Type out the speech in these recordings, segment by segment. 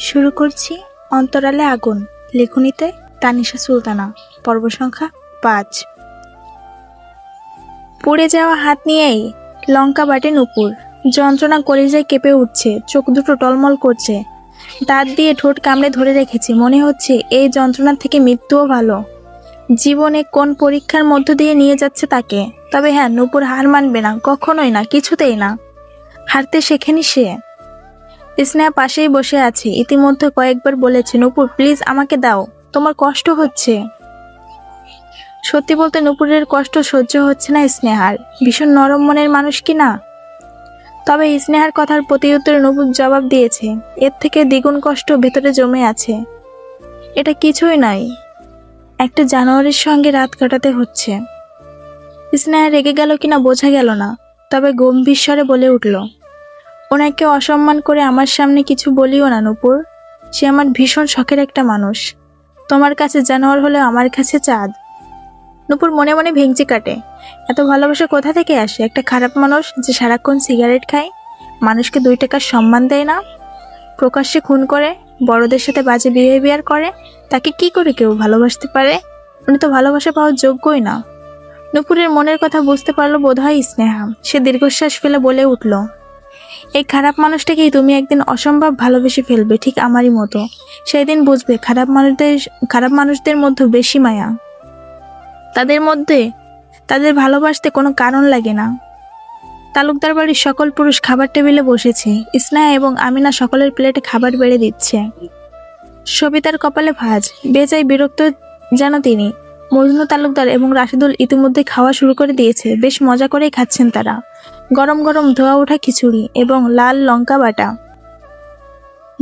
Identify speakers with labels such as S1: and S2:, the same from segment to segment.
S1: শুরু করছি অন্তরালে আগুন, লেখনীতে তানিশা সুলতানা, পর্ব সংখ্যা পাঁচ। পুড়ে যাওয়া হাত নিয়েই লঙ্কা বাটে নুপুর। যন্ত্রণা কলিজায় কেঁপে উঠছে, চোখ দুটো টলমল করছে। দাঁত দিয়ে ঠোঁট কামড়ে ধরে রেখেছে, মনে হচ্ছে এই যন্ত্রণার থেকে মৃত্যুও ভালো। জীবনে কোন পরীক্ষার মধ্য দিয়ে নিয়ে যাচ্ছে তাকে? তবে হ্যাঁ নুপুর হার মানবে না, কখনোই না, কিছুতেই না। হারতে শেখেনি সে। স্নেহা পাশেই বসে আছে। ইতিমধ্যে কয়েকবার বলেছে, নুপুর, প্লিজ আমাকে দাও। তোমার কষ্ট হচ্ছে। সত্যি বলতে নুপুরের কষ্ট সহ্য হচ্ছে না স্নেহার। ভীষণ নরম মনের মানুষ কি না? তবে স্নেহার কথার প্রতি উত্তরে নুপুর জবাব দিয়েছে, এর থেকে দ্বিগুণ কষ্ট ভেতরে জমে আছে। এটা কিছুই নয় একটা জানোয়ারের সঙ্গে রাত কাটাতে হচ্ছে। স্নেহা রেগে গেল কিনা বোঝা গেল না, তবে গম্ভীর স্বরে বলে উঠল ওনাকে অসম্মান করে আমার সামনে কিছু বলিও না, নুপুর। সে আমার ভীষণ শখের একটা মানুষ। তোমার কাছে জানোয়ার হলে আমার কাছে চাঁদ। নুপুর মনে মনে ভেঙচি কাটে। এত ভালোবাসা কোথা থেকে আসে? একটা খারাপ মানুষ যে সারাক্ষণ সিগারেট খায়, মানুষকে দুই টাকার সম্মান দেয় না? প্রকাশ্যে খুন করে, বড়দের সাথে বাজে বিহেভিয়ার করে, তাকে কি করে কেউ ভালোবাসতে পারে? উনি তো ভালোবাসা পাওয়ার যোগ্যই না। নুপুরের মনের কথা বুঝতে পারল বোধহয় স্নেহা। সে দীর্ঘশ্বাস ফেলে বলে উঠল এই খারাপ মানুষটাকেই তুমি একদিন অসম্ভব ভালোবেসে ফেলবে, ঠিক আমারই মতো। সেই দিন বুঝবে, খারাপ মানুষদের খারাপ মানুষদের মধ্যে বেশি মায়া। তাদের মধ্যে, তাদের ভালোবাসতে কোনো কারণ লাগে না। তালুকদার বাড়ির সকল পুরুষ খাবার টেবিলে বসেছে। স্নেহা এবং আমিনা সকলের প্লেটে খাবার বেড়ে দিচ্ছে। সবিতার কপালে ভাঁজ, বেজায় বিরক্ত যেন তিনি। মজনু তালুকদার এবং রাশিদুল ইতিমধ্যে খাওয়া শুরু করে দিয়েছে। বেশ মজা করেই খাচ্ছেন তারা। গরম গরম ধোয়া ওঠা খিচুড়ি এবং লাল লঙ্কা বাটা।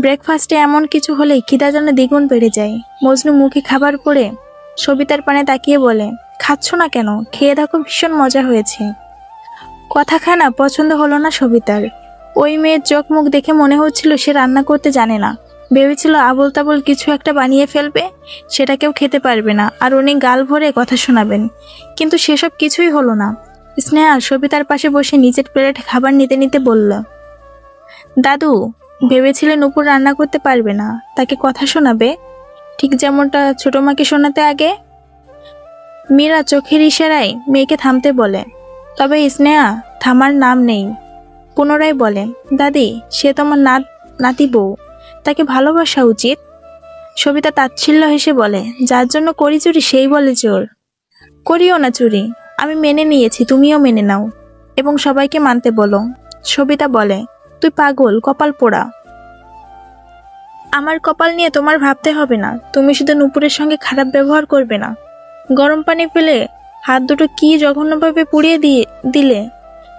S1: ব্রেকফাস্টে এমন কিছু হলেই খিদা যেন দ্বিগুণ বেড়ে যায়। মজনু মুখে খাবার পরে সবিতার পানে তাকিয়ে বলে, খাচ্ছ না কেন? খেয়ে দেখো ভীষণ মজা হয়েছে। কথা কথাখানা পছন্দ হলো না সবিতার। ওই মেয়ের চোখ মুখ দেখে মনে হচ্ছিল সে রান্না করতে জানে না। ভেবেছিল আবল তাবল কিছু একটা বানিয়ে ফেলবে, সেটা কেউ খেতে পারবে না, আর উনি গাল ভরে কথা শোনাবেন। কিন্তু সেসব কিছুই হলো না। স্নেহা সবিতার পাশে বসে নিজের প্লেট খাবার নিতে নিতে বলল, দাদু, ভেবেছিলে নুপুর রান্না করতে পারবে না, তাকে কথা শোনাবে? ঠিক যেমনটা ছোট মাকে শোনাতে আগে? মীরা চোখের ইশারায় মেয়েকে থামতে বলে, তবে স্নেহা, থামার নাম নেই। পুনরায় বলে, দাদি, সে তোমার নাত, নাতি বউ, তাকে ভালোবাসা উচিত? সবিতা তাচ্ছিল্য হেসে বলে, যার জন্য করি চুরি, সেই বলে চোর। করিও না চুরি আমি মেনে নিয়েছি, তুমিও মেনে নাও। এবং সবাইকে মানতে বলো। সবিতা বলে, তুই পাগল, কপাল পোড়া। আমার কপাল নিয়ে তোমার ভাবতে হবে না। তুমি শুধু নুপুরের সঙ্গে খারাপ ব্যবহার করবে না। গরম পানি ফেলে হাত দুটো কি জঘন্যভাবে পুড়িয়ে দিয়ে, দিলে?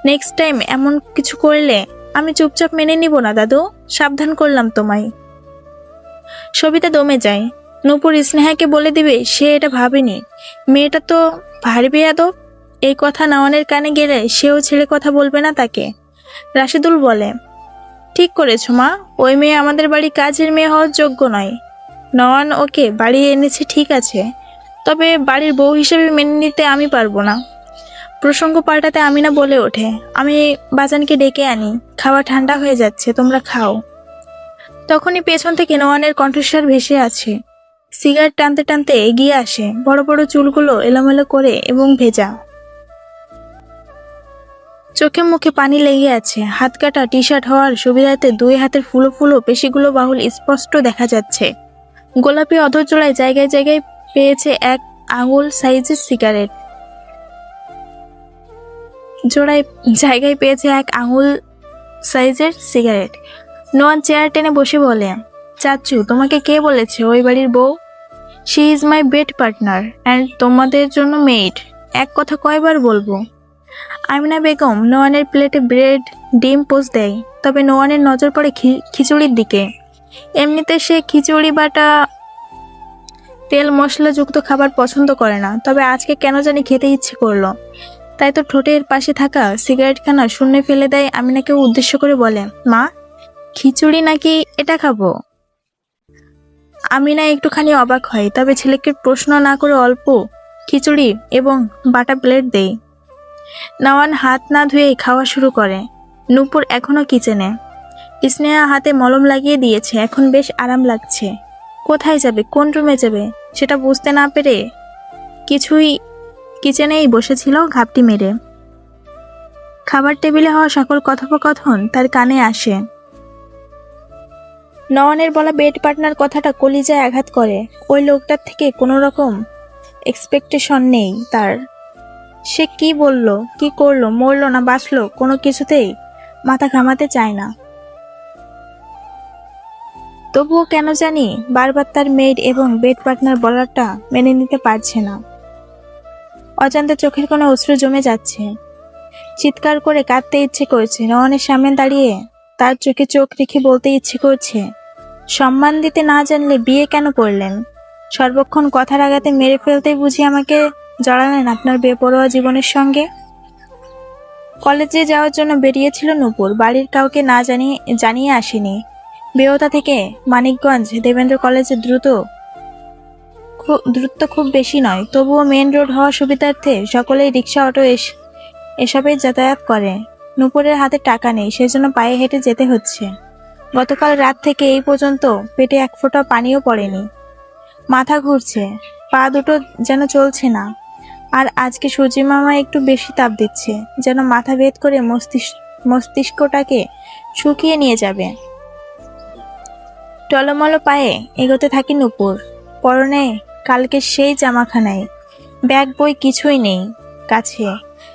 S1: নেক্সট টাইম এমন কিছু করলে আমি চুপচাপ মেনে নিব না, দাদু। সাবধান করলাম তোমায়। সবিতা দমে যায়। নূপুর স্নেহাকে বলে দিবে, সে এটা ভাবেনি। মেয়েটা তো ভারী বেয়াদব। এই কথা নওয়ানের কানে গেলে সেও ছেড়ে কথা বলবে না তাকে। রাশিদুল বলে, ঠিক করেছ মা, ওই মেয়ে আমাদের বাড়ি কাজের মেয়ে হওয়ার যোগ্য নয়। নওয়ান ওকে বাড়ি এনেছে ঠিক আছে, তবে বাড়ির বউ হিসেবে মেনে নিতে আমি পারব না। প্রসঙ্গ পাল্টাতে আমিনা বলে ওঠে, আমি বাজানকে ডেকে আনি, খাওয়া ঠান্ডা হয়ে যাচ্ছে, তোমরা খাও। তখনই পেছন থেকে নোয়ানের কণ্ঠস্বর ভেসে আছে সিগারেট টানতে টানতে এগিয়ে আসে, বড় বড় চুলগুলো এলোমেলো করে এবং ভেজা। চোখে মুখে পানি লেগে আছে। হাত কাটা টি শার্ট হওয়ার সুবিধাতে দুই হাতের ফুলো ফুলো পেশিগুলো বাহুল স্পষ্ট দেখা যাচ্ছে। গোলাপি অধরচোলায় জায়গায় জায়গায় পেয়েছে এক আঙুল সাইজের সিগারেট। জোড়ায় জায়গায় পেয়েছে এক আঙুল সাইজের সিগারেট। নোয়ান চেয়ার টেনে বসে বলে, চাচু, তোমাকে কে বলেছে? ওই বাড়ির বউ? She is my bed partner and তোমাদের জন্য মেড এক কথা কয়বার বলব? আমিনা বেগম নোয়ানের প্লেটে ব্রেড, ডিম পোস্ট দেয়, তবে নোয়ানের নজর পড়ে খিচুড়ির দিকে। এমনিতে সে খিচুড়ি, বাটা, তেল মশলাযুক্ত খাবার পছন্দ করে না, তবে আজকে কেন জানি খেতে ইচ্ছে করল। তাই তো ঠোঁটের পাশে থাকা সিগারেটখানা শূন্যে ফেলে দেয় আমিনাকে উদ্দেশ্য করে বলে, মা, খিচুড়ি নাকি এটা খাব? আমিনা একটুখানি অবাক হয়, তবে ছেলেকে প্রশ্ন না করে অল্প খিচুড়ি এবং বাটা প্লেট দেয়। নওয়ান হাত না ধুয়েই খাওয়া শুরু করে। নূপুর এখনও কিচেনে। স্নেহা হাতে মলম লাগিয়ে দিয়েছে, এখন বেশ আরাম লাগছে। কোথায় যাবে? কোন রুমে যাবে? সেটা বুঝতে না পেরে কিছুই কিচেনেই বসেছিল ঘাপটি মেরে। খাবার টেবিলে হওয়া সকল কথোপকথন তার কানে আসে। নয়নের বলা বেড পার্টনার কথাটা কলিজায় আঘাত করে। ওই লোকটার থেকে কোনো রকম এক্সপেকটেশন নেই তার। সে কি বলল, কি করল, মরলো না, বাঁচলো, কোনো কিছুতেই? মাথা ঘামাতে চায় না। তবুও কেন জানি বারবার তার মেড এবং বেড পার্টনার বলারটা মেনে নিতে পারছে না। অজান্তে চোখের কোনো অশ্রু জমে যাচ্ছে। চিৎকার করে কাঁদতে ইচ্ছে করছে। রহনের সামনে দাঁড়িয়ে তার চোখে চোখ রেখে বলতে ইচ্ছে করছে, সম্মান দিতে না জানলে বিয়ে কেন করলেন? সর্বক্ষণ কথার আঘাতে মেরে ফেলতেই বুঝি আমাকে জড়ালেন আপনার বেপরোয়া জীবনের সঙ্গে। কলেজে যাওয়ার জন্য বেরিয়েছিল নূপুর, বাড়ির কাউকে না জানিয়ে জানিয়ে আসেনি। বেওতা থেকে মানিকগঞ্জ, দেবেন্দ্র কলেজে দ্রুত খুব দূরত্ব খুব বেশি নয়, তবুও মেন রোড হওয়ার সুবিধার্থে সকলেই রিক্সা অটো এস, এসবেই যাতায়াত করে। নূপুরের হাতে টাকা নেই, সেজন্য পায়ে হেঁটে যেতে হচ্ছে। গতকাল রাত থেকে এই পর্যন্ত পেটে এক ফোঁটা পানিও পড়েনি। মাথা ঘুরছে, পা দুটো যেন চলছে না। আর আজকে সূর্যি মামা একটু বেশি তাপ দিচ্ছে, যেন মাথা ভেদ করে মস্তিষ্ক মস্তিষ্কটাকে শুকিয়ে নিয়ে যাবে। টলমল পায়ে এগোতে থাকি নুপুর। পরনে কালকে সেই জামাখানায়। ব্যাগ, বই কিছুই নেই কাছে।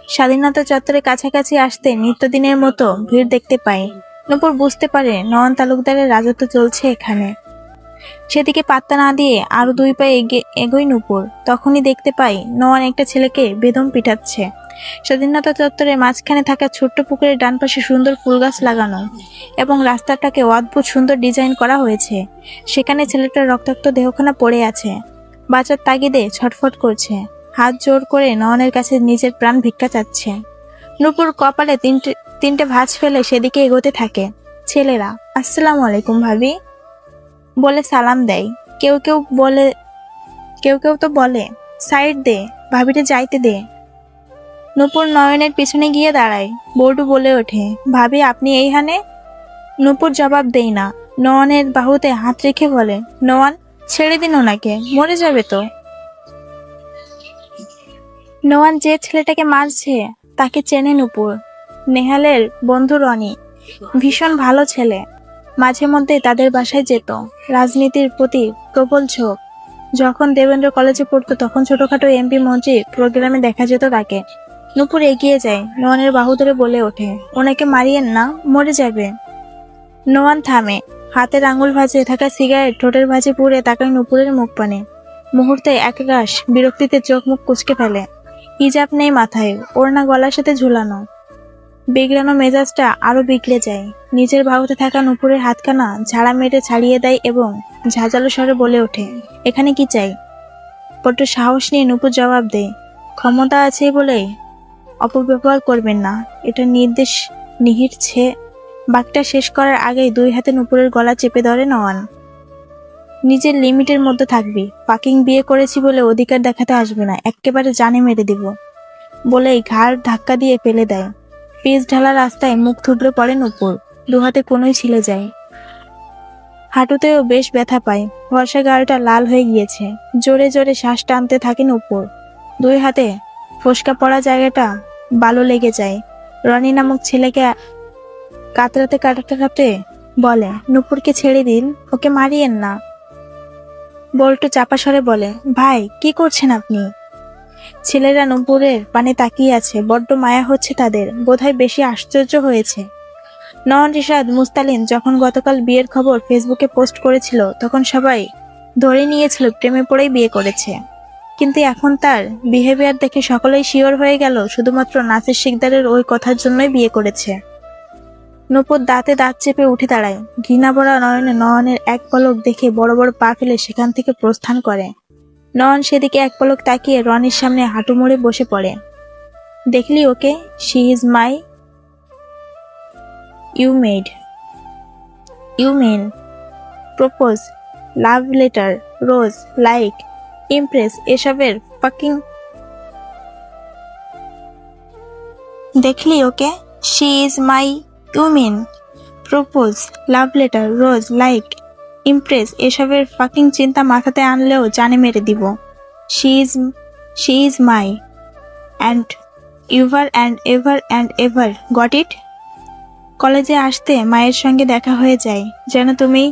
S1: স্বাধীনতা চত্বরে কাছাকাছি আসতে নিত্যদিনের মতো ভিড় দেখতে পাই। নূপুর বুঝতে পারে নয়ন তালুকদারের রাজত্ব চলছে এখানে। সেদিকে পাত্তা না দিয়ে আরও দুই পায়ে এগে- এগোই নূপুর। তখনই দেখতে পাই নয়ন একটা ছেলেকে বেদম পিটাচ্ছে। স্বাধীনতা চত্বরের মাঝখানে থাকা ছোট্ট পুকুরের ডান পাশে সুন্দর ফুল গাছ লাগানো এবং রাস্তাটাকে অদ্ভুত সুন্দর ডিজাইন করা হয়েছে। সেখানে ছেলেটার রক্তাক্ত দেহখানা পড়ে আছে। বাঁচার তাগিদে ছটফট করছে। হাত জোর করে নয়নের কাছে নিজের প্রাণ ভিক্ষা চাচ্ছে। নূপুর কপালে তিনটে তিনটে ভাঁজ ফেলে সেদিকে এগোতে থাকে। ছেলেরা, আসসালামু আলাইকুম ভাবি। বলে সালাম দেয়। কেউ কেউ বলে, কেউ কেউ তো বলে, সাইড দে, ভাবিটা যাইতে দে। নূপুর নয়নের পিছনে গিয়ে দাঁড়ায়। বল্টু বলে ওঠে, ভাবি, আপনি এইখানে? নূপুর জবাব দেই না। নয়নের বাহুতে হাত রেখে বলে নওয়ান ছেড়ে দিন ওনাকে, মরে যাবে তো। নোয়ান যে ছেলেটাকে মারছে, তাকে চেনে নূপুর। নেহালের বন্ধু রনি, ভীষণ ভালো ছেলে। মাঝে মধ্যে তাদের বাসায় যেত। রাজনীতির প্রতি প্রবল ঝোঁক। যখন দেবেন্দ্র কলেজে পড়তো, তখন ছোটখাটো এমপি মন্ত্রীর প্রোগ্রামে দেখা যেত তাকে নুপুর এগিয়ে যায় নোয়ানের বাহু ধরে বলে ওঠে, ওনাকে মারিয়েন না, মরে যাবে। নোয়ান থামে, হাতের আঙুল ভাজে থাকা সিগারেট ঠোঁটের ভাঁজে পুড়ে তাকায় নুপুরের মুখ পানে। মুহূর্তে একরাশ বিরক্তিতে চোখ মুখ কুচকে ফেলে। হিজাব নেই মাথায়, ওড়না গলার সাথে ঝুলানো। বিগড়ানো মেজাজটা আরও বিগড়ে যায়। নিজের বাহুতে থাকা নুপুরের হাতখানা ঝাড়া মেটে ছাড়িয়ে দেয় এবং ঝাঁঝালো স্বরে বলে ওঠে, এখানে কি চাই? বড্ড সাহস নিয়ে নুপুর জবাব দেয়, ক্ষমতা আছে বলে অপব্যবহার করবেন না। এটা নির্দেশ নিহিরছে বাকিটা শেষ করার আগেই দুই হাতে নুপুরের গলা চেপে ধরে নওয়ান, নিজের লিমিটের মধ্যে থাকবি। পাকিং বিয়ে করেছি বলে অধিকার দেখাতে আসবে না একেবারে জানে মেরে দিব। বলেই ঘাড় ধাক্কা দিয়ে ফেলে দেয়। পিচ ঢালা রাস্তায় মুখ থুবড়ে পড়েন উপর দুহাতে কোনোই ছিলে যায়। হাঁটুতেও বেশ ব্যথা পায়। ভরসা গাড়িটা লাল হয়ে গিয়েছে। জোরে জোরে শ্বাস টানতে থাকেন উপর দুই হাতে ফসকা পড়া জায়গাটা বালো লেগে যায়। রনি নামক ছেলেকে কাতরাতে কাটাতে কাটতে বলে, নুপুরকে ছেড়ে দিন, ওকে মারিয়েন না। বল্টু চাপা স্বরে বলে, ভাই, কি করছেন আপনি? ছেলেরা নুপুরের পানে তাকিয়ে আছে, বড্ড মায়া হচ্ছে তাদের। বোধহয় বেশি আশ্চর্য হয়েছে। নয়ন রিশাদ মুস্তালিন যখন গতকাল বিয়ের খবর ফেসবুকে পোস্ট করেছিল, তখন সবাই ধরে নিয়েছিল প্রেমে পড়েই বিয়ে করেছে। কিন্তু এখন তার বিহেভিয়ার দেখে সকলেই শিওর হয়ে গেল, শুধুমাত্র নাসির শিকদারের ওই কথার জন্যই বিয়ে করেছে। নূপুর দাঁতে দাঁত চেপে উঠে দাঁড়ায়। ঘৃণা নয়নে নয়নের এক পলক দেখে বড় বড় পা ফেলে সেখান থেকে প্রস্থান করে। নয়ন সেদিকে এক পলক তাকিয়ে রনির সামনে হাঁটু মুড়ে বসে পড়ে। দেখলি ওকে? She is my you made you men propose love letter rose like impress এসবের ফাকিং দেখলি ওকে? She is my you men propose love letter rose like impress এসবের ফাকিং চিন্তা মাথাতে আনলেও জানে মেরে দিব। She is she is my and ever and ever and ever got it কলেজে আসতে মায়ের সঙ্গে দেখা হয়ে যায়। যেন তুমি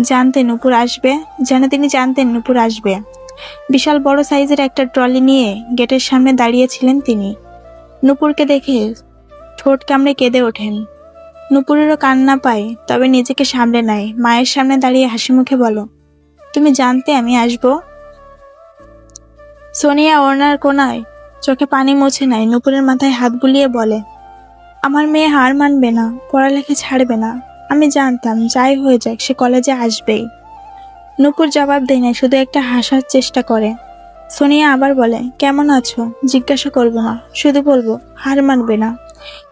S1: জানতে নুপুর আসবে, যেন তিনি জানতেন নুপুর আসবে। বিশাল বড় সাইজের একটা ট্রলি নিয়ে গেটের সামনে দাঁড়িয়েছিলেন তিনি। নুপুরকে দেখে ঠোঁট কামড়ে কেঁদে ওঠেন। নুপুরেরও কান্না পায়, তবে নিজেকে সামলে নেয়। মায়ের সামনে দাঁড়িয়ে হাসি মুখে বলো, তুমি জানতে আমি আসব? সোনিয়া ওনার কোনায় চোখে পানি মুছে নেয়, নুপুরের মাথায় হাত বুলিয়ে বলে, আমার মেয়ে হার মানবে না, পড়ালেখা ছাড়বে না, আমি জানতাম, যাই হয়ে যাক, সে কলেজে আসবেই। নুপুর জবাব দেয় না, শুধু একটা হাসার চেষ্টা করে। সোনিয়া আবার বলে, কেমন আছো? জিজ্ঞাসা করব না, শুধু বলব, হার মানবে না।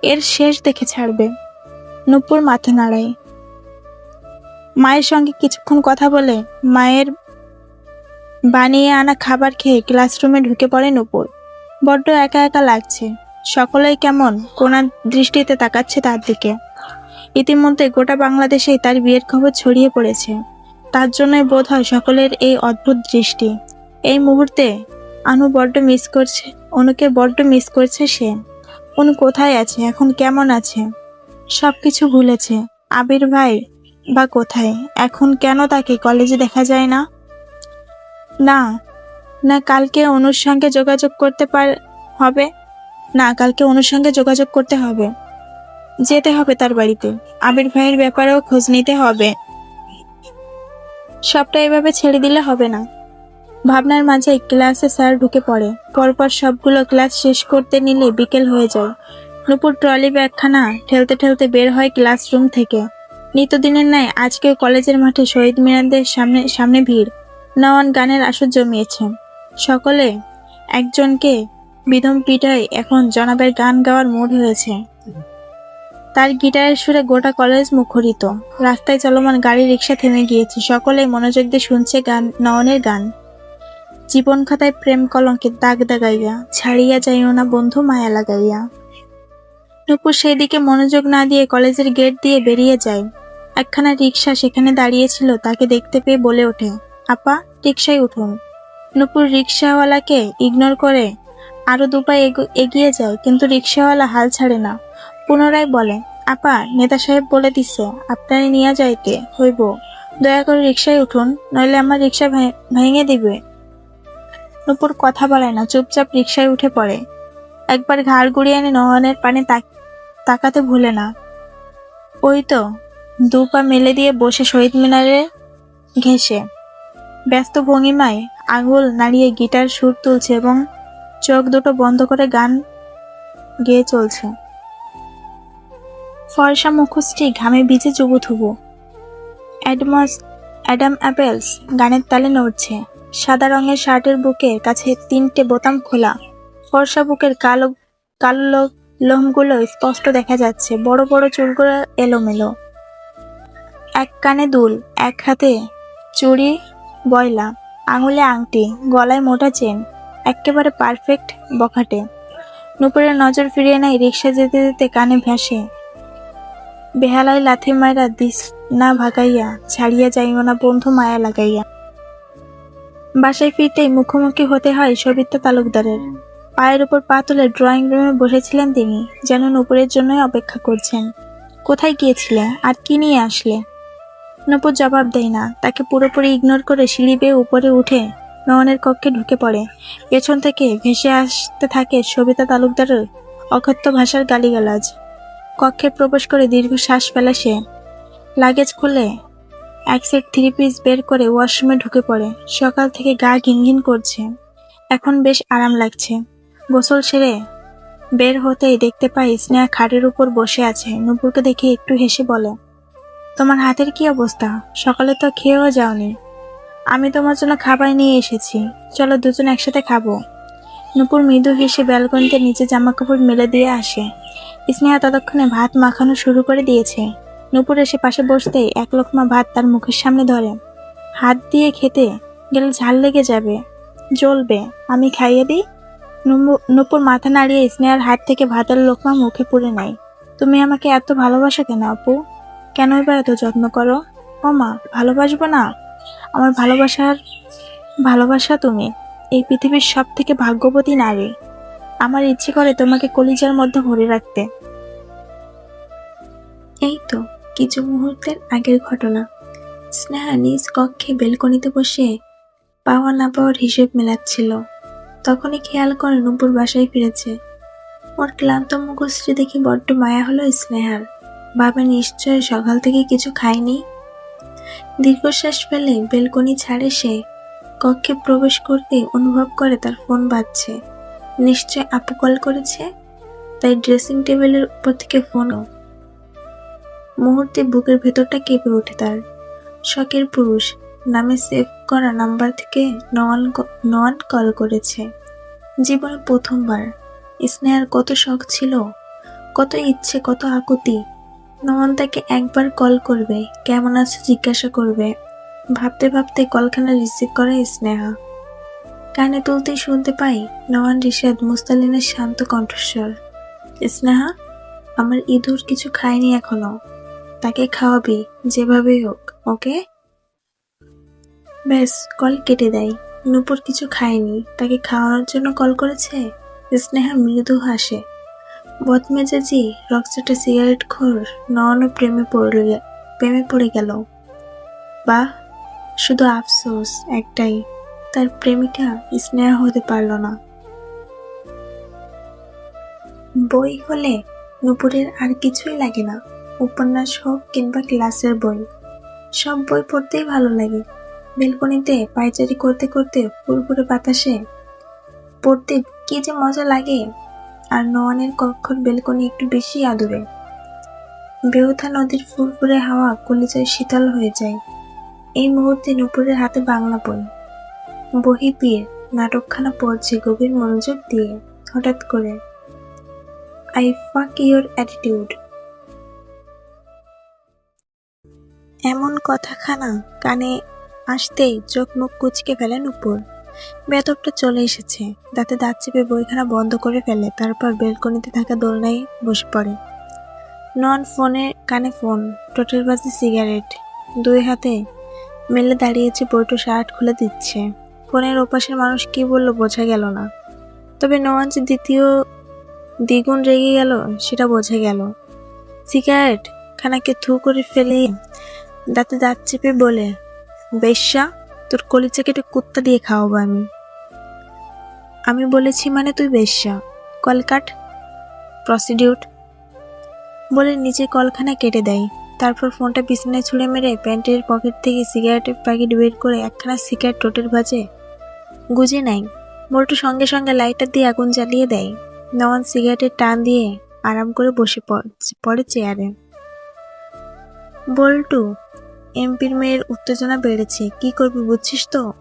S1: এর শেষ দেখে ছাড়বে। নুপুর মাথা নাড়ায়। মায়ের সঙ্গে কিছুক্ষণ কথা বলে মায়ের বানিয়ে আনা খাবার খেয়ে ক্লাসরুমে ঢুকে পড়ে নুপুর। বড্ড একা একা লাগছে। সকলেই কেমন কোনার দৃষ্টিতে তাকাচ্ছে তার দিকে। ইতিমধ্যে গোটা বাংলাদেশেই তার বিয়ের খবর ছড়িয়ে পড়েছে। তার জন্যই বোধ হয় সকলের এই অদ্ভুত দৃষ্টি। এই মুহূর্তে আনু বড্ড মিস করছে, অনুকে বড্ড মিস করছে সে। অনু কোথায় আছে? এখন কেমন আছে? সব কিছু ভুলেছে। আবির ভাই, বা কোথায়? এখন কেন তাকে কলেজে দেখা যায় না? না না কালকে অনুর সঙ্গে যোগাযোগ করতে পার, হবে? না, কালকে অনুর সঙ্গে যোগাযোগ করতে হবে। যেতে হবে তার বাড়িতে। আবির ভাইয়ের ব্যাপারেও খোঁজ নিতে হবে। সবটা এভাবে ছেড়ে দিলে হবে না। ভাবনার মাঝে ক্লাসে স্যার ঢুকে পড়ে। পরপর সবগুলো ক্লাস শেষ করতে নিলে বিকেল হয়ে যায়। নুপুর ট্রলি ব্যাগখানা ঠেলতে ঠেলতে বের হয় ক্লাসরুম থেকে। নিত্যদিনের ন্যায় আজকেও কলেজের মাঠে শহীদ মিনারদের সামনে সামনে ভিড়। নওয়ান গানের আসর জমিয়েছে। সকলে একজনকে বিধম পিঠায় এখন জনাবের গান গাওয়ার মুড হয়েছে। তার গিটারের সুরে গোটা কলেজ মুখরিত। রাস্তায় চলমান গাড়ি রিক্সা থেমে গিয়েছে। সকলেই মনোযোগ দিয়ে শুনছে গান নয়নের গান। জীবন খাতায় প্রেম কলঙ্কের দাগ দাগাইয়া, ছাড়িয়া যাইও না বন্ধু মায়া লাগাইয়া। নুপুর সেই দিকে মনোযোগ না দিয়ে কলেজের গেট দিয়ে বেরিয়ে যায়। একখানা রিক্সা সেখানে দাঁড়িয়েছিল, তাকে দেখতে পেয়ে বলে ওঠে, আপা রিক্সায় উঠুন। নুপুর রিক্সাওয়ালাকে ইগনোর করে আরও দুপায়ে এগো- এগিয়ে যায়, কিন্তু রিক্সাওয়ালা হাল ছাড়ে না। পুনরায় বলে, আপা, নেতা সাহেব বলে দিছে, আপনারে নিয়ে যাইতে হইব। দয়া করে রিক্সায় উঠুন, নইলে আমার রিক্সা ভেঙে দিবে। নুপুর কথা বলে না, চুপচাপ রিক্সায় উঠে পড়ে। একবার ঘাড় গুড়িয়ে এনে নহনের পানে তাক- তাকাতে ভুলে না। ওই তো, দু পা মেলে দিয়ে বসে শহীদ মিনারে ঘেঁষে। ব্যস্ত ভঙ্গিমায় আঙুল নাড়িয়ে গিটার সুর তুলছে এবং চোখ দুটো বন্ধ করে গান গেয়ে চলছে। ফর্সা মুখোশটি ঘামে ভিজে চুবুথুবু। অ্যাডমস, অ্যাডাম অ্যাপেলস গানের তালে নড়ছে। সাদা রঙের শার্টের বুকের কাছে তিনটে বোতাম খোলা। ফর্সা বুকের কালো কালো লো- লোমগুলো স্পষ্ট দেখা যাচ্ছে। বড় বড় চুলগুলো এলোমেলো। এক কানে দুল, এক হাতে চুড়ি, বয়লা, আঙুলে আংটি, গলায় মোটা চেন, একেবারে পারফেক্ট বখাটে। নুপুরের নজর ফিরিয়ে নেয় রিক্সা যেতে যেতে কানে ভেসে। বেহালায় লাথি মায়েরা দিস না ভাগাইয়া, ছাড়িয়া যাইব না বন্ধু মায়া লাগাইয়া। বাসায় ফিরতেই মুখোমুখি হতে হয় সবিতা তালুকদারের। পায়ের উপর পা তুলে ড্রয়িং রুমে বসেছিলেন তিনি, যেন নুপুরের জন্যই অপেক্ষা করছেন। কোথায় গিয়েছিলে? আর কি নিয়ে আসলে? নূপুর জবাব দেয় না, তাকে পুরোপুরি ইগনোর করে সিঁড়ি বেয়ে উপরে উঠে নয়নের কক্ষে ঢুকে পড়ে। পেছন থেকে ভেসে আসতে থাকে সবিতা তালুকদারের অকথ্য ভাষার গালিগালাজ। কক্ষে প্রবেশ করে দীর্ঘ শ্বাস ফেলে সে। লাগেজ খুলে এক সেট থ্রি পিস বের করে ওয়াশরুমে ঢুকে পড়ে। সকাল থেকে গা ঘিনঘিন করছে। এখন বেশ আরাম লাগছে। গোসল সেরে বের হতেই দেখতে পাই স্নেহা খাটের উপর বসে আছে। নুপুরকে দেখে একটু হেসে বলে, তোমার হাতের কি অবস্থা? সকালে তো খেয়েও যাওনি। আমি তোমার জন্য খাবার নিয়ে এসেছি। চলো দুজন একসাথে খাব। নুপুর মৃদু হেসে ব্যালকনিতে নিচে জামা কাপড় মেলে দিয়ে আসে। স্নেহা ততক্ষণে ভাত মাখানো শুরু করে দিয়েছে। নুপুর এসে পাশে বসতেই এক লোকমা ভাত তার মুখের সামনে ধরে। হাত দিয়ে খেতে গেলে ঝাল লেগে যাবে, জ্বলবে। আমি খাইয়ে দিই? নুপুর মাথা নাড়িয়ে স্নেহার হাত থেকে ভাতের লোকমা মুখে পুড়ে নেয়। তুমি আমাকে এত ভালোবাসো কেন আপু?
S2: কেন এবার এত যত্ন করো? ও মা, ভালোবাসবো না? আমার ভালোবাসার ভালোবাসা তুমি, এই পৃথিবীর সব থেকে ভাগ্যবতী নারী। আমার ইচ্ছে করে তোমাকে কলিজার মধ্যে ভরে রাখতে। এই তো কিছু মুহূর্তের আগের ঘটনা। স্নেহা নিজ কক্ষে বেলকনিতে বসে পাওয়া না পাওয়ার হিসেব মেলাচ্ছিল। তখনই খেয়াল করে নুপুর বাসায় ফিরেছে। ওর ক্লান্ত মুখশ্রী দেখে বড্ড মায়া হলো স্নেহার বাবা নিশ্চয় সকাল থেকে কিছু খায়নি? দীর্ঘশ্বাস ফেলে বেলকনি ছাড়ে সে। কক্ষে প্রবেশ করতে অনুভব করে তার ফোন বাজছে। নিশ্চয় আপু কল করেছে? তাই ড্রেসিং টেবিলের উপর থেকে ফোন মুহূর্তে বুকের ভেতরটা কেঁপে ওঠে তার। শখের পুরুষ। নামে সেভ করা নাম্বার থেকে নওয়ান ক- নওয়ান কল করেছে। জীবনে প্রথমবার। স্নেহার কত শখ ছিল, কত ইচ্ছে, কত আকুতি। নওয়ান তাকে একবার কল করবে, কেমন আছো জিজ্ঞাসা করবে। ভাবতে ভাবতে কলখানা রিসিভ করে স্নেহা। কানে তুলতেই শুনতে পাই নওয়ান রিশাদ মুস্তালিনের শান্ত কণ্ঠস্বর। স্নেহা, আমার ইঁদুর কিছু খায়নি এখনও। তাকে খাওয়াবি, যেভাবেই হোক ওকে ব্যাস, কল কেটে দেয়। নূপুর কিছু খায়নি, তাকে খাওয়ানোর জন্য কল করেছে? স্নেহা মৃদু হাসে। বদমেজাজি রক্সটা সিগারেট খোর নয়নও প্রেমে পড়ে প্রেমে পড়ে গেল। বাহ, শুধু আফসোস একটাই, তার প্রেমিকা স্নেহা হতে পারল না। বই হলে নুপুরের আর কিছুই লাগে না, উপন্যাস হোক কিংবা ক্লাসের বই, সব বই পড়তেই ভালো লাগে। বেলকনিতে পায়চারি করতে করতে ফুরফুরে বাতাসে পড়তে কি যে মজা লাগে। আর নোয়ানের কক্ষর বেলকনি একটু বেশি আদুরে। বেউথা নদীর ফুরফুরে হাওয়া কলিজায় শীতল হয়ে যায়। এই মুহূর্তে নুপুরের হাতে বাংলা বই। বহি পীর নাটকখানা পড়ছে গভীর মনোযোগ দিয়ে, হঠাৎ করে। আই ফাক ইউর অ্যাটিটিউড। এমন কথাখানা কানে আসতেই চোখ মুখ কুচকে ফেলেন উপর বেতবটা চলে এসেছে দাঁতে দাঁত চেপে বইখানা বন্ধ করে ফেলে, তারপর বেলকনিতে থাকা দোলনায় বসে পড়ে। নন ফোনে, কানে ফোন টোটের বাজে সিগারেট, দুই হাতে মেলে দাঁড়িয়েছে বইটু শার্ট খুলে দিচ্ছে। ফোনের ওপাশের মানুষ কি বলল বোঝা গেল না। তবে নওয়ান যে দ্বিতীয় দ্বিগুণ রেগে গেল, সেটা বোঝা গেল। সিগারেট খানাকে থু করে ফেলে দাঁতে দাঁত চেপে বলে বেশ্যা, তোর কলিচা কেটে কুত্তা দিয়ে খাওয়াবো আমি। আমি বলেছি মানে তুই বেশ্যা কলকাট প্রসিডিউট বলে নিচে কলখানা কেটে দেয়। তারপর ফোনটা বিছানায় ছুঁড়ে মেরে প্যান্টের পকেট থেকে সিগারেটের প্যাকেট বের করে একখানা সিগারেট টোটের ভাজে গুজে নেয়। মোটু সঙ্গে সঙ্গে লাইটার দিয়ে আগুন জ্বালিয়ে দেয়। নওয়ান সিগারেটের টান দিয়ে আরাম করে বসে পড়ে চেয়ারে। বল্টু এমপির মেয়ের উত্তেজনা বেড়েছে। কি করবি বুঝছিস তো?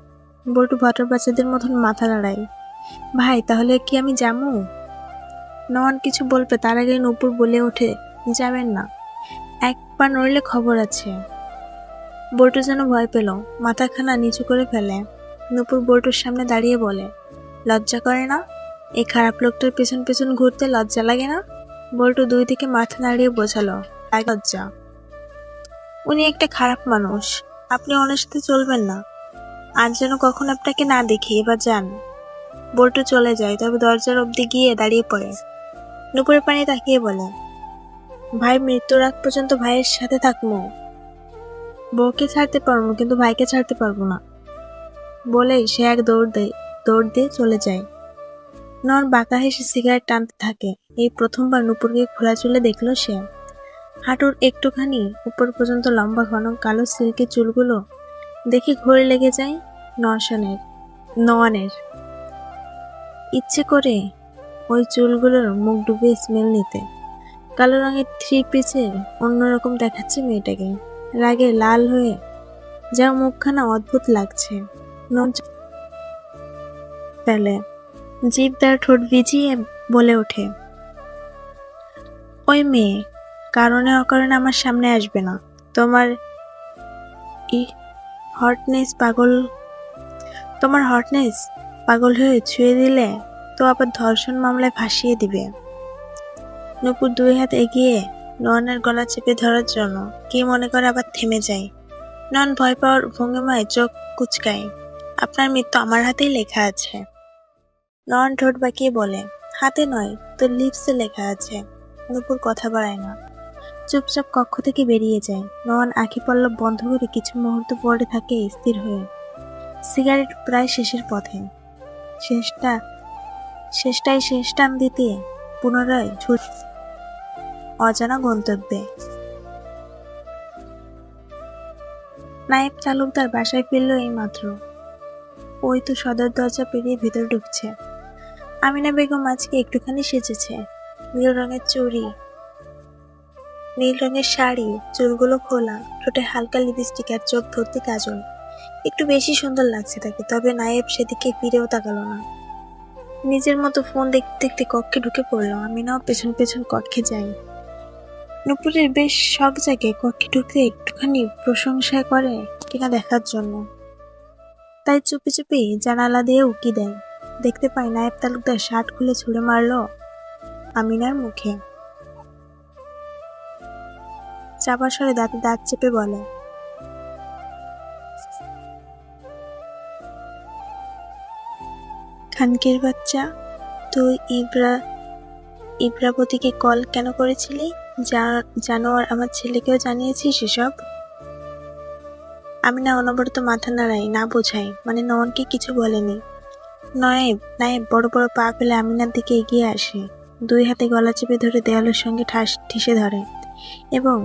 S2: বল্টু ভাটার বাচ্চাদের মতন মাথা নাড়ায়। ভাই, তাহলে কি আমি যাব? নওয়ান কিছু বলবে, তার আগে নূপুর বলে ওঠে, যাবেন না। একবার নড়লে খবর আছে। বল্টু যেন ভয় পেল, মাথাখানা নিচু করে ফেলে। নূপুর বল্টুর সামনে দাঁড়িয়ে বলে, লজ্জা করে না? এই খারাপ লোকটার পেছন পেছন ঘুরতে লজ্জা লাগে না? বল্টু দুই দিকে মাথা নাড়িয়ে বোঝালো লজ্জা। উনি একটা খারাপ মানুষ। আপনি ওনার সাথে চলবেন না। আজ যেন কখন আপনাকে না দেখি, এবার যান। বল্টু চলে যায়, তবে দরজার অবধি গিয়ে দাঁড়িয়ে পড়ে। নুপুরের পানি তাকিয়ে বলে, ভাই, মৃত্যুর আগ পর্যন্ত ভাইয়ের সাথে থাকব। বউকে ছাড়তে পারব, কিন্তু ভাইকে ছাড়তে পারব না। বলেই সে এক দৌড় দেয় দৌড় দিয়ে চলে যায়। নর বাঁকা হেসে সিগারেট টানতে থাকে। এই প্রথমবার নুপুরকে খোলা চুলে দেখল সে। হাঁটুর একটুখানি উপর পর্যন্ত লম্বা ঘন কালো সিল্কের চুলগুলো দেখে ঘড়ি লেগে যায় নশনের নওয়ানের। ইচ্ছে করে ওই চুলগুলোর মুখ ডুবিয়ে স্মেল নিতে। কালো রঙের থ্রি পিসের অন্যরকম দেখাচ্ছে মেয়েটাকে। রাগে লাল হয়ে যা মুখখানা অদ্ভুত লাগছে। ফেলে জিভ তার ঠোঁট ভিজিয়ে বলে ওঠে, ওই মেয়ে কারণে অকারণে আমার সামনে আসবে না। তোমার ই হটনেস পাগল। তোমার হটনেস পাগল হয়ে ছুঁয়ে দিলে তো আবার ধর্ষণ মামলায় ভাসিয়ে দিবে। নূপুর দুই হাত এগিয়ে নয়নের গলা চেপে ধরার জন্য কি মনে করে আবার থেমে যায়। নয়ন ভয় পাওয়ার ভঙ্গিমায় চোখ কুচকায়। আপনার মৃত্যু আমার হাতেই লেখা আছে। নয়ন ঠোঁট বাঁকিয়ে বলে, হাতে নয়, তোর লিপসে লেখা আছে। নুপুর কথা বাড়ায় না। চুপচাপ কক্ষ থেকে বেরিয়ে যায়। নয়ন আঁখি পল্লব বন্ধ করে কিছু মুহূর্ত পড়ে থাকে স্থির হয়ে। সিগারেট প্রায় শেষের পথে। শেষটা শেষটাই শেষ টান দিতে পুনরায় ছুট অজানা গন্তব্যে। নায়েব চালকদার বাসায় ফিরল এই মাত্র ওই তো সদর দরজা পেরিয়ে ভেতর ঢুকছে। আমিনা বেগম আজকে একটুখানি সেজেছে। নীল রঙের চুড়ি নীল রঙের শাড়ি, চুলগুলো খোলা, ঠোঁটে হালকা লিপস্টিক আর চোখ ধরতে কাজল। একটু বেশি সুন্দর লাগছে তাকে, তবে নায়েব সেদিকে ফিরেও তাকালো না। নিজের মতো ফোন দেখতে দেখতে কক্ষে ঢুকে পড়ল। আমি নাও পেছন পেছন কক্ষে যাই। নুপুরের বেশ শখ জাগে কক্ষে ঢুকতে একটুখানি প্রশংসা করে কিনা দেখার জন্য। তাই চুপি চুপি জানালা দিয়ে উকি দেয়। দেখতে পাই নায়েব তালুকদার শার্ট খুলে ছুঁড়ে মারলো আমিনার মুখে। চাপা সরে দাঁতে, দাঁত চেপে বলে। খানকের বাচ্চা, তুই ইব্রা ইব্রাবতীকে কল কেন করেছিলি? জানো আর আমার ছেলেকেও জানিয়েছিস এসব? আমি না অনবরত মাথা নাড়াই, না বোঝাই মানে নয়নকে কিছু বলেনি। নয়েব, নায়েব, বড় বড় পা ফেলে আমিনার দিকে এগিয়ে আসে। দুই হাতে গলা চেপে ধরে দেয়ালের সঙ্গে ঠাস, ঠেসে ধরে। এবং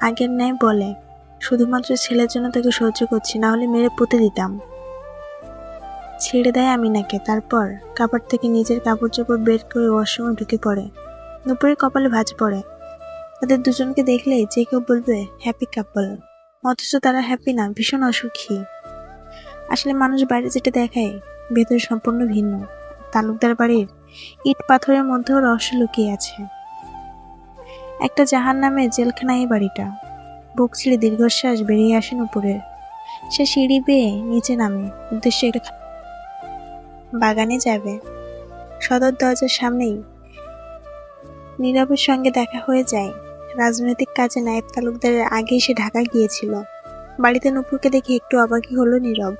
S2: আগের ন্যায় বলে, শুধুমাত্র ছেলের জন্য তাকে সহ্য করছি, না হলে মেরে পুঁতে দিতাম। ছেড়ে দেয় আমিনাকে, তারপর কাপড় থেকে নিজের কাপড় চোপড় বের করে ওয়াশরুমে ঢুকে পড়ে। দুপুরে কপালে ভাজ পড়ে। তাদের দুজনকে দেখলে যে কেউ বলবে, হ্যাপি কাপল। অথচ তারা হ্যাপি না, ভীষণ অসুখী। আসলে মানুষ বাইরে যেটা দেখায়, ভেতরে সম্পূর্ণ ভিন্ন। তালুকদার বাড়ির ইট পাথরের মধ্যেও রহস্য লুকিয়ে আছে। একটা জাহান নামে জেলখানা এই বাড়িটা। বুক ছিঁড়ে দীর্ঘশ্বাস বেরিয়ে আসেন উপরে। সে সিঁড়ি বেয়ে নিচে নামে। উদ্দেশ্যে বাগানে যাবে। সদর দরজার সামনেই নীরবের সঙ্গে দেখা হয়ে যায়। রাজনৈতিক কাজে নায়েব তালুকদারের আগে সে ঢাকা গিয়েছিল। বাড়িতে নুপুরকে দেখে একটু অবাকই হলো নীরব।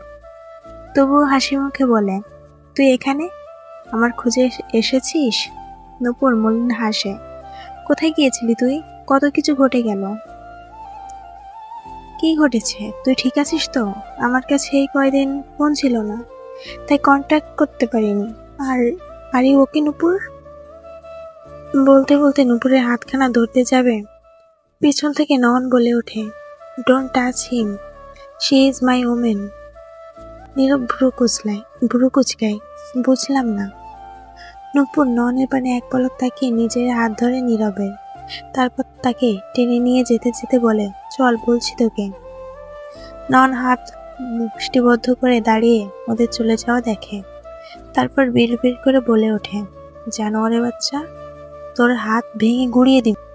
S2: তবুও হাসি মুখে বলে, তুই এখানে? আমার খুঁজে এসেছিস? নুপুর মলিন হাসে। কোথায় গিয়েছিলি তুই? কত কিছু ঘটে গেল। কি ঘটেছে? তুই ঠিক আছিস তো? আমার কাছে এই কয়দিন ফোন ছিল না, তাই কন্ট্যাক্ট করতে পারিনি। আর, আরে ওকে নুপুর? বলতে বলতে নুপুরের হাতখানা ধরতে যাবে? পিছন থেকে নন বলে ওঠে don't touch him she is my women নীরব ভ্রু কুচলায়, ভ্রু কুচকায়, বুঝলাম না। নুপুর ননের পানে এক পলক তাকে নিজের হাত ধরে নীরবে। তারপর তাকে টেনে নিয়ে যেতে যেতে বলে, চল বলছি তোকে। নন হাত মুষ্টিবদ্ধ করে দাঁড়িয়ে ওদের চলে যাওয়া দেখে। তারপর বিড় বিড় করে বলে ওঠে জানোয়ারে বাচ্চা, তোর হাত ভেঙে গুড়িয়ে দিব।